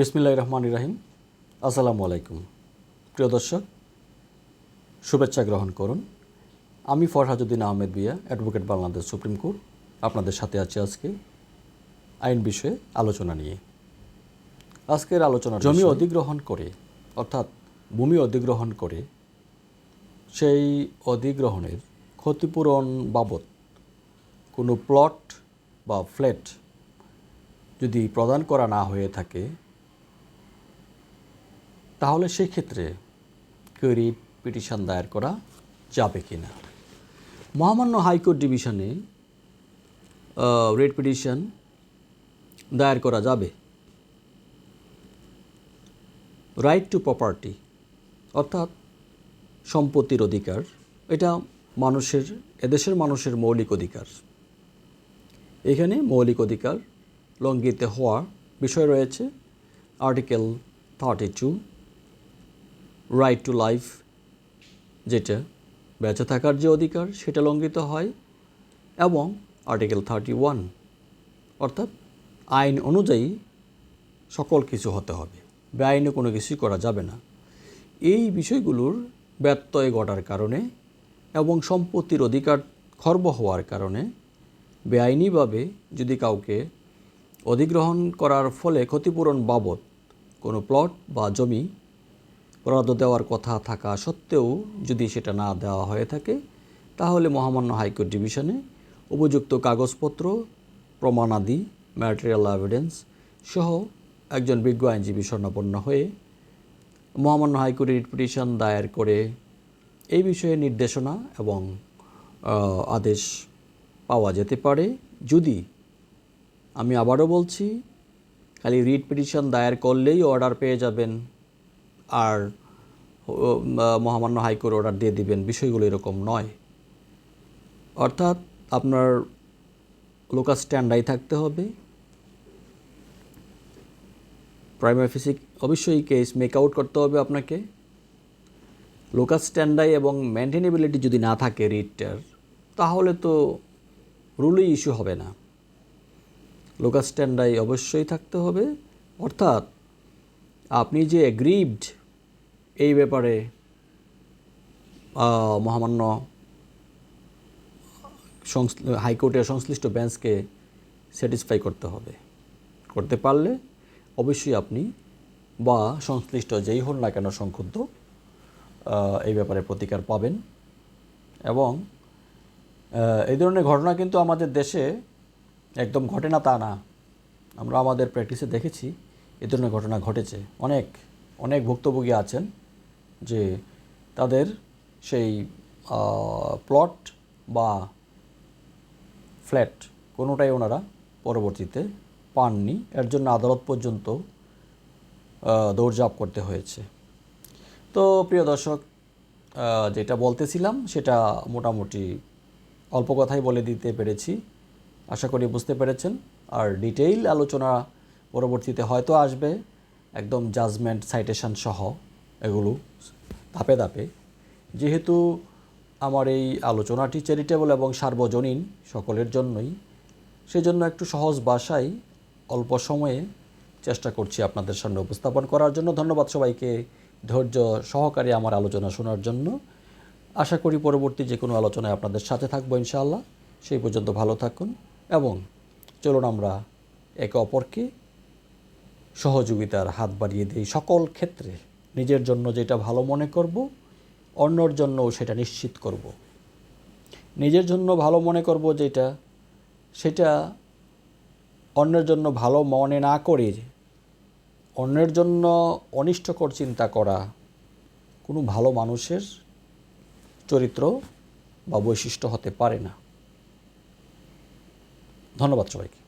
বিসমিল্লাহ রহমান রাহিম। আসসালামু আলাইকুম। প্রিয় দর্শক, শুভেচ্ছা গ্রহণ করুন। আমি ফরহাজুদ্দিন আহমেদ বিয়া, অ্যাডভোকেট বাংলাদেশ সুপ্রিম কোর্ট। আপনাদের সাথে আছি আজকে আইন বিষয়ে আলোচনা নিয়ে। আজকের আলোচনা জমি অধিগ্রহণ করে, অর্থাৎ ভূমি অধিগ্রহণ করে, সেই অধিগ্রহণের ক্ষতিপূরণ বাবদ কোনো প্লট বা ফ্ল্যাট যদি প্রদান করা না হয়ে থাকে তাহলে সেই ক্ষেত্রে পিটিশন দায়ের করা যাবে কি না মহামান্য হাইকোর্ট ডিভিশনে রেড পিটিশন দায়ের করা যাবে। রাইট টু প্রপার্টি অর্থাৎ সম্পত্তির অধিকার, এটা মানুষের, এদেশের মানুষের মৌলিক অধিকার। এখানে মৌলিক অধিকার লঙ্ঘিত হওয়ার বিষয় রয়েছে। Article thirty two right to life যেটা বেঁচে থাকার যে অধিকার, সেটা লঙ্ঘিত হয়, এবং আর্টিকেল থার্টি ওয়ান অর্থাৎ আইন অনুযায়ী সকল কিছু হতে হবে। বেআইনে কোনো কিছুই করা যাবে না। এই বিষয়গুলোর ব্যত্যয় ঘটার কারণে এবং সম্পত্তির অধিকার খর্ব হওয়ার কারণে বেআইনিভাবে যদি কাউকে অধিগ্রহণ করার ফলে ক্ষতিপূরণ বাবদ কোনো প্লট বা জমি বরাদ্দ দেওয়ার কথা থাকা সত্ত্বেও যদি সেটা না দেওয়া হয়ে থাকে, তাহলে মহামান্য হাইকোর্ট ডিভিশনে উপযুক্ত কাগজপত্র, প্রমাণাদি, ম্যাটেরিয়াল এভিডেন্স সহ একজন বিজ্ঞ আইনজীবী স্বর্ণাপন্ন হয়ে মহামান্য হাইকোর্টে রিট পিটিশন দায়ের করে এই বিষয়ে নির্দেশনা এবং আদেশ পাওয়া যেতে পারে। যদি আমি আবারও বলছি, খালি রিট পিটিশন দায়ের করলেই অর্ডার পেয়ে যাবেন। আর মহামান্য হাইকোর্ট অর্ডার দিয়ে দিবেন, বিষয়গুলো এরকম নয়। অর্থাৎ আপনার লোকাল স্ট্যান্ডাই থাকতে হবে। প্রাইমারি ফিজিক অবশ্যই কেস মেক আউট করতে হবে আপনাকে। লোকাল স্ট্যান্ডাই এবং মেনটেনেবিলিটি যদি না থাকে রিটটার তাহলে তো রুলই ইস্যু হবে না। লোকাল স্ট্যান্ডাই অবশ্যই থাকতে হবে। অর্থাৎ আপনি যে এগ্রিভড এই ব্যাপারে মহামান্য হাইকোর্টের সংশ্লিষ্ট বেঞ্চকে স্যাটিসফাই করতে হবে। করতে পারলে অবশ্যই আপনি বা সংশ্লিষ্ট যেই হন না কেন সংক্ষুব্ধ এই ব্যাপারে প্রতিকার পাবেন এবং এই ধরনের ঘটনা কিন্তু আমাদের দেশে একদম ঘটে না তা না। আমরা আমাদের প্র্যাকটিসে দেখেছি, এ ধরনের ঘটনা ঘটেছে। অনেক অনেক ভুক্তভোগী আছেন। যে তাদের সেই প্লট বা ফ্ল্যাট কোনোটাই ওনারা পরবর্তীতে পাননি। এর জন্য আদালত পর্যন্ত দৌড়ঝাঁপ করতে হয়েছে। তো প্রিয় দর্শক যেটা বলতেছিলাম সেটা মোটামুটি অল্প কথাই বলে দিতে পেরেছি। আশা করি বুঝতে পেরেছেন। আর ডিটেইল আলোচনা পরবর্তীতে হয়তো আসবে। একদম জাজমেন্ট সাইটেশন সহ। এগুলো ধাপে ধাপে। যেহেতু আমার এই আলোচনাটি চ্যারিটেবল এবং সার্বজনীন সকলের জন্যই, সেজন্য একটু সহজ ভাষায় অল্প সময়ে চেষ্টা করছি আপনাদের সামনে উপস্থাপন করার জন্য। ধন্যবাদ সবাইকে ধৈর্য সহকারে আমার আলোচনা শোনার জন্য। আশা করি পরবর্তী যে কোনো আলোচনায় আপনাদের সাথে থাকব ইনশাআল্লাহ। সেই পর্যন্ত ভালো থাকুন এবং চলুন আমরা একে অপরকে সহযোগিতার হাত বাড়িয়ে দিই সকল ক্ষেত্রে। নিজের জন্য যেটা ভালো মনে করব, অন্যর জন্যও সেটা নিশ্চিত করব। নিজের জন্য ভালো মনে করব যেটা, সেটা অন্যের জন্য ভালো মনে না করে, অন্যের জন্য অনিষ্টকর চিন্তা করা কোনো ভালো মানুষের চরিত্র বা বৈশিষ্ট্য হতে পারে না। ধন্যবাদ সবাইকে।